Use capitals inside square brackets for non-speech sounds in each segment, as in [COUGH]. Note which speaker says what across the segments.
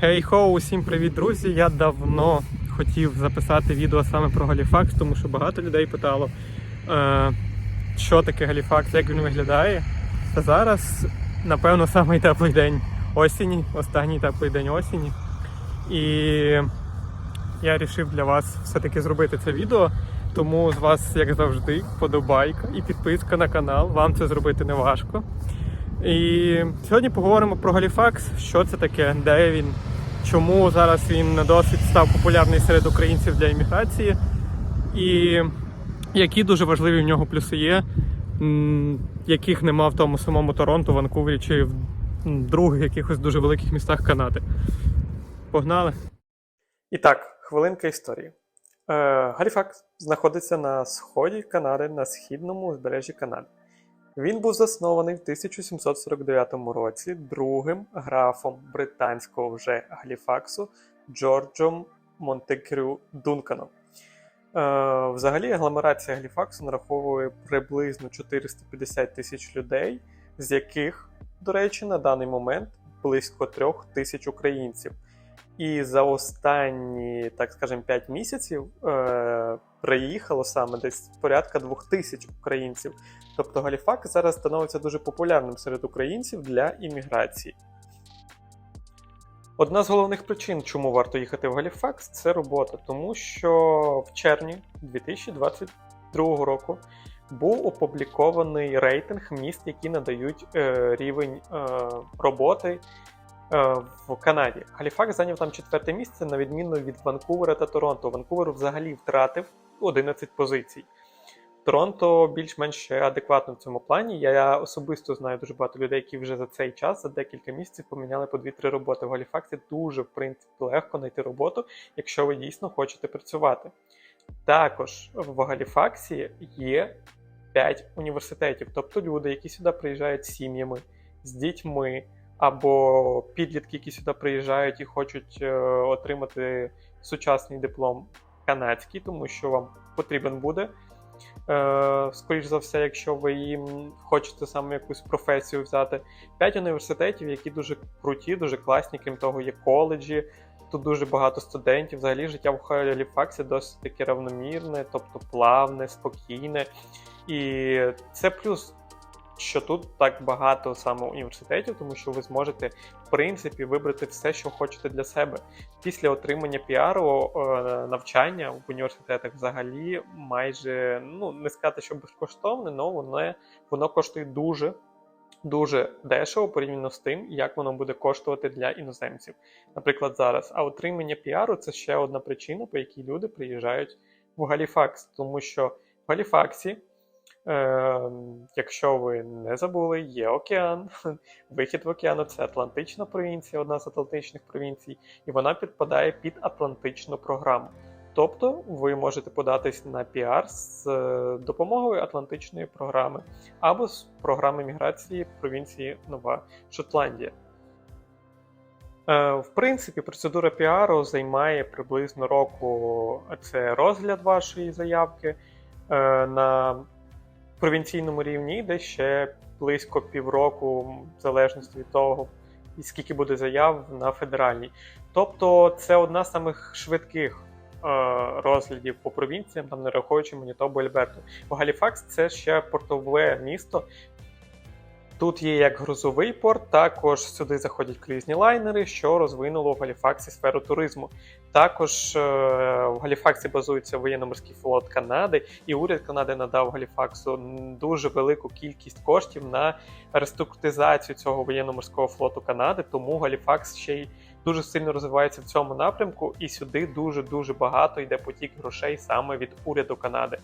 Speaker 1: Гей хоу, усім привіт, друзі! Я давно хотів записати відео саме про Галіфакс, тому що багато людей питало, е, що таке Галіфакс, як він виглядає. Та зараз, напевно, самий теплий день осені, останній теплий день осені. І я вирішив для вас все-таки зробити це відео. Тому з вас, як завжди, подобайка і підписка на канал. Вам це зробити не важко. І сьогодні поговоримо про Галіфакс, що це таке, де він, чому зараз він досить став популярний серед українців для імміграції, і які дуже важливі в нього плюси є, яких нема в тому самому Торонто, Ванкувері чи в других якихось дуже великих містах Канади. Погнали! І так, хвилинка історії. Е, Галіфакс знаходиться на сході Канади, на східному узбережжі Канади. Він був заснований в 1749 році другим графом британського вже Галіфаксу Джорджем Монтекрю Дунканом. Е, взагалі, агломерація Галіфаксу нараховує приблизно 450 тисяч людей, з яких, до речі, на даний момент близько трьох тисяч українців. І за останні, так скажемо, 5 місяців е, приїхало саме десь порядка двох тисяч українців. Тобто Галіфакс зараз становиться дуже популярним серед українців для імміграції. Одна з головних причин, чому варто їхати в Галіфакс, це робота, тому що в червні 2022 року був опублікований рейтинг міст, які надають е, рівень е, роботи в Канаді. Галіфакс зайняв там четверте місце, на відміну від Ванкувера та Торонто. Ванкувер взагалі втратив 11 позицій. Торонто більш-менш адекватно в цьому плані. Я особисто знаю дуже багато людей, які вже за цей час, за декілька місяців, поміняли по 2-3 роботи. В Галіфаксі дуже, в принципі, легко знайти роботу, якщо ви дійсно хочете працювати. Також в Галіфаксі є 5 університетів, тобто люди, які сюди приїжджають з сім'ями, з дітьми, або підлітки, які сюди приїжджають і хочуть е, отримати сучасний диплом канадський, тому що вам потрібен буде. Е, скоріш за все, якщо ви їм хочете саме якусь професію взяти. П'ять університетів, які дуже круті, дуже класні, крім того, є коледжі. Тут дуже багато студентів. Взагалі життя в Халіфаксі досить таке равномірне, тобто плавне, спокійне. І це плюс, що тут так багато саме університетів, тому що ви зможете в принципі вибрати все, що хочете для себе. Після отримання піару е, навчання в університетах взагалі майже ну не сказати, що безкоштовне, але воно, воно коштує дуже. Дуже дешево порівняно з тим, як воно буде коштувати для іноземців. Наприклад, зараз. А отримання піару це ще одна причина, по якій люди приїжджають в Галіфакс, тому що в Галіфаксі Е, якщо ви не забули, є океан. [LAUGHS] Вихід в океану це Атлантична провінція, одна з Атлантичних провінцій, і вона підпадає під Атлантичну програму. Тобто ви можете податись на піар з е, допомогою Атлантичної програми або з програми міграції провінції Нова Шотландія. Е, В принципі, процедура піару займає приблизно року це розгляд вашої заявки. Е, На провінційному рівні йде ще близько півроку, в залежності від того, і скільки буде заяв на федеральній. Тобто це одна з самих швидких е, розглядів по провінціям, там не рахуючи Манітобу Альберту. Бо Галіфакс це ще портове місто. Тут є як грузовий порт, також сюди заходять круїзні лайнери, що розвинуло в Галіфаксі сферу туризму. Також е, в Галіфаксі базується воєнно-морський флот Канади, і уряд Канади надав Галіфаксу дуже велику кількість коштів на реструктуризацію цього воєнно-морського флоту Канади. Тому Галіфакс ще й дуже сильно розвивається в цьому напрямку, і сюди дуже дуже багато йде потік грошей саме від уряду Канади.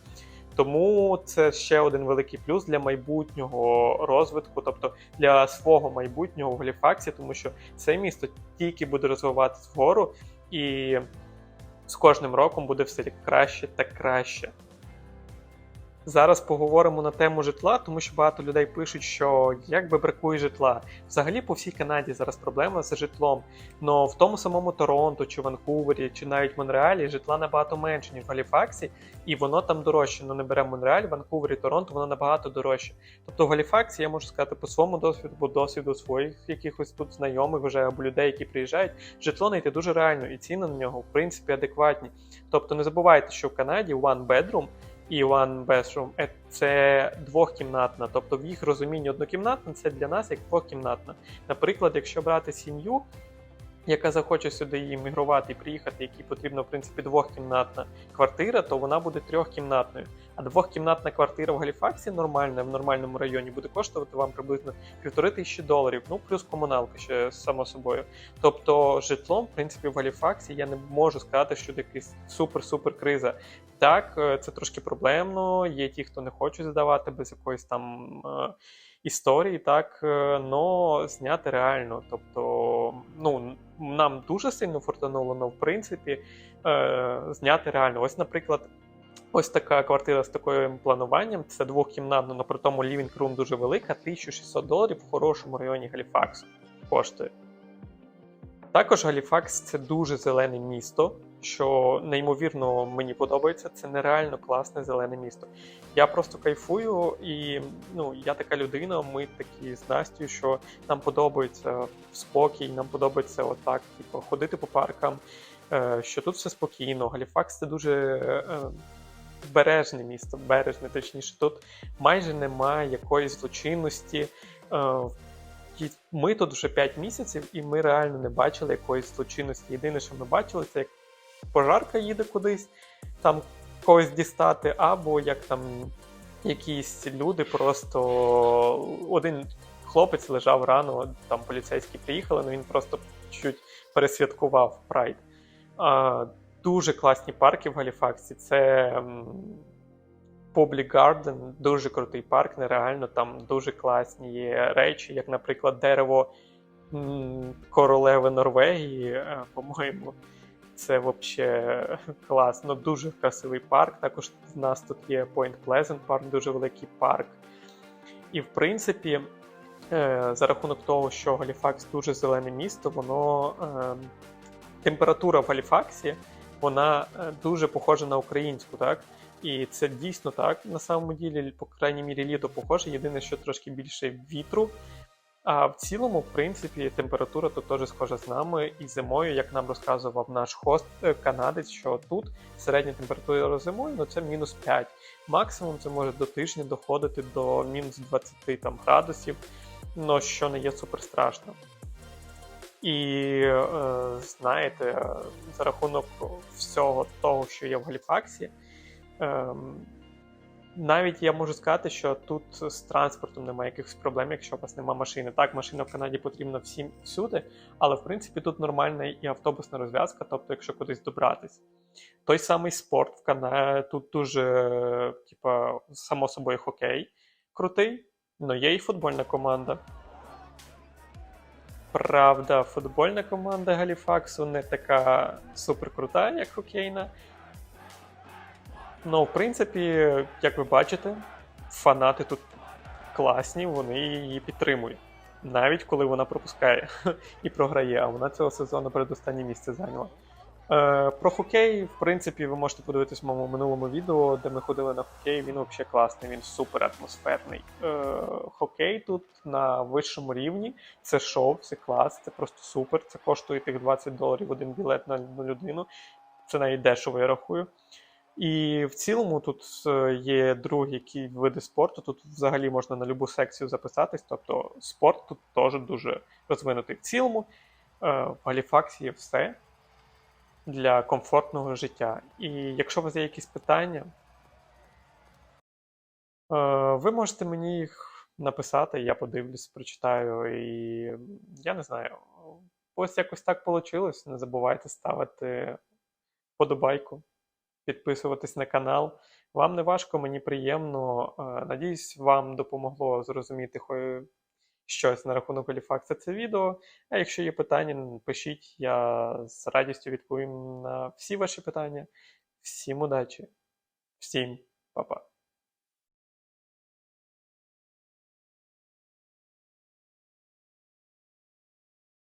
Speaker 1: Тому це ще один великий плюс для майбутнього розвитку, тобто для свого майбутнього в Галіфаксі, тому що це місто тільки буде розвиватися вгору, і з кожним роком буде все краще та краще. Зараз поговоримо на тему житла, тому що багато людей пишуть, що якби бракує житла. Взагалі по всій Канаді зараз проблема з житлом. Но в тому самому Торонто, чи Ванкувері, чи навіть Монреалі житла набагато менше, ніж в Галіфаксі, і воно там дорожче. Ну не беремо Монреаль, Ванкувері, Торонто, воно набагато дорожче. Тобто в Галіфаксі я можу сказати по своєму досвіду, по досвіду своїх якихось тут знайомих вже або людей, які приїжджають, житло знайти дуже реально, і ціни на нього в принципі адекватні. Тобто не забувайте, що в Канаді one bedroom і one bathroom е, це двохкімнатна. Тобто в їх розумінні однокімнатна це для нас як двохкімнатна. Наприклад, якщо брати сім'ю, яка захоче сюди іммігрувати і приїхати, якій потрібна в принципі двохкімнатна квартира, то вона буде трьохкімнатною. А двохкімнатна квартира в Галіфаксі нормальна в нормальному районі буде коштувати вам приблизно півтори тисячі доларів, ну плюс комуналка ще само собою. Тобто, житлом, в принципі, в Галіфаксі я не можу сказати, що це якась супер-супер криза. Так, е, це трошки проблемно. Є ті, хто не хочуть здавати без якоїсь там е, історії, так, е, но зняти реально. Тобто, ну нам дуже сильно фортануло, але в принципі е, зняти реально. Ось, наприклад. Ось така квартира з таким плануванням. Це двохкімнатна, але при тому room дуже велика, 1600 доларів в хорошому районі Галіфаксу коштує. Також Галіфакс це дуже зелене місто, що неймовірно мені подобається. Це нереально класне зелене місто. Я просто кайфую, і ну, я така людина, ми такі з Настю, що нам подобається спокій, нам подобається отак, типу, ходити по паркам, е, що тут все спокійно. Галіфакс це дуже. Бережне місто, бережне, точніше, тут майже немає якоїсь злочинності. Е, Ми тут вже 5 місяців, і ми реально не бачили якоїсь злочинності. Єдине, що ми бачили, це як пожарка їде кудись, там когось дістати, або як там якісь люди просто один хлопець лежав рано, там поліцейські приїхали, але він просто чуть пересвяткував прайд. А, Дуже класні парки в Галіфаксі. Це Public Garden, дуже крутий парк, нереально там дуже класні речі, як, наприклад, дерево королеви Норвегії, е, по-моєму. Це взагалі класно, дуже красивий парк. Також в нас тут є Point Pleasant парк, дуже великий парк. І, в принципі, е, за рахунок того, що Галіфакс дуже зелене місто, воно ем, температура в Галіфаксі вона е, дуже похожа на українську, так? І це дійсно так. На самому ділі, по крайній мірі, літо похоже. Єдине, що трошки більше вітру. А в цілому, в принципі, температура тут теж схожа з нами. І зимою, як нам розказував наш хост е, канадець, що тут середня температура зимою ну це мінус 5. Максимум це може до тижня доходити до мінус 20 там, градусів, но що не є супер страшно. І е, знаєте, за рахунок всього того, що є в Галіфаксі, е, навіть я можу сказати, що тут з транспортом немає якихось проблем, якщо у вас немає машини. Так, машина в Канаді потрібна всім всюди, але в принципі тут нормальна і автобусна розв'язка, тобто, якщо кудись добратись. Той самий спорт в Канаді тут дуже, типа, само собою, хокей крутий, але є і футбольна команда. Правда, футбольна команда Галіфаксу не така суперкрута, як хокейна. Ну, в принципі, як ви бачите, фанати тут класні, вони її підтримують. Навіть коли вона пропускає [LAUGHS] і програє, а вона цього сезону передостаннє місце зайняла. Е, Про хокей, в принципі, ви можете подивитись в моєму минулому відео, де ми ходили на хокей. Він взагалі класний, він супер атмосферний. Е, Хокей тут на вищому рівні. Це шоу, це клас, це просто супер. Це коштує тих 20 доларів один білет на, людину. Це навіть дешево, я рахую. І в цілому тут е, є другі види спорту. Тут взагалі можна на любу секцію записатись. Тобто спорт тут теж дуже розвинутий. В цілому в Галіфаксі є все для комфортного життя. І якщо у вас є якісь питання, е, ви можете мені їх написати, я подивлюсь, прочитаю. І я не знаю, ось якось так вийшло. Не забувайте ставити вподобайку, підписуватись на канал. Вам не важко, мені приємно. Е, надіюсь, вам допомогло зрозуміти щось на рахунок Оліфакса це відео. А якщо є питання, пишіть, я з радістю відповім на всі ваші питання. Всім удачі, всім па-па.